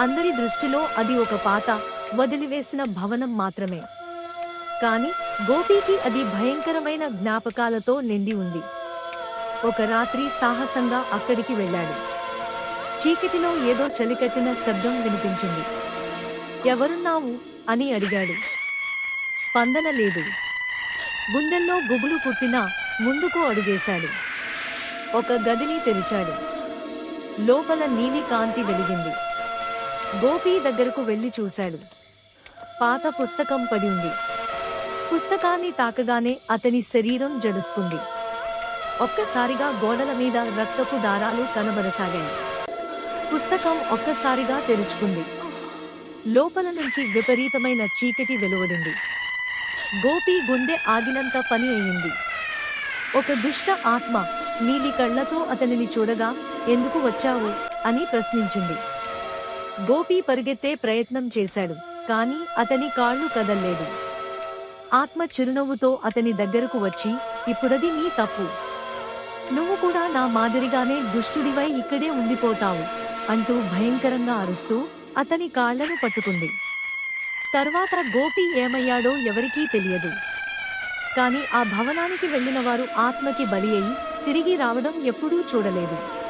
అందరి దృష్టిలో అది ఒక పాత వదిలివేసిన భవనం మాత్రమే. కాని గోపీకి అది భయంకరమైన జ్ఞాపకాలతో నిండి ఉంది. ఒక రాత్రి సాహసంగా అక్కడికి వెళ్ళాడు. చీకటిలో ఏదో చలికట్టిన శబ్దం వినిపించింది. ఎవరున్నావు? అని అడిగాడు. స్పందన లేదు. గుండెల్లో గుబులు పుట్టినా ముందుకు అడుగేశాడు. ఒక గదిని తెరిచాడు. లోపల నీలి కాంతి వెలిగింది. గోపి దగ్గరకు వెళ్ళి చూశాడు. పాత పుస్తకం పడి ఉంది. పుస్తకాన్ని తాకగానే అతని శరీరం జడుసుకుంది ఒక్కసారిగా గోడల మీద రక్తపు దారాలు కనబడసాగాయి. పుస్తకం ఒక్కసారిగా తెరుచుకుంది. లోపల నుంచి విపరీతమైన చీకటి వెలువడింది. గోపి గుండె ఆగినంత పని అయింది ఒక దుష్ట ఆత్మ నీలి కళ్ళతో అతనిని చూడగా ఎందుకు వచ్చావు? అని ప్రశ్నించింది. గోపి పరిగెత్తే ప్రయత్నం చేశాడు కానీ అతని కాళ్ళు కదల్లేదు. ఆత్మ చిరునవ్వుతో అతని దగ్గరకు వచ్చి ఇప్పుడది నీ తప్పు. నువ్వు కూడా నా మాదిరిగానే దుష్టుడివై ఇక్కడే ఉండిపోతావు అంటూ భయంకరంగా అరుస్తూ అతని కాళ్ళను పట్టుకుంది. తర్వాత గోపి ఏమయ్యాడో ఎవరికీ తెలియదు. కాని ఆ భవనానికి వెళ్ళిన వారు ఆత్మకి బలి అయి తిరిగి రావడం ఎప్పుడూ చూడలేదు.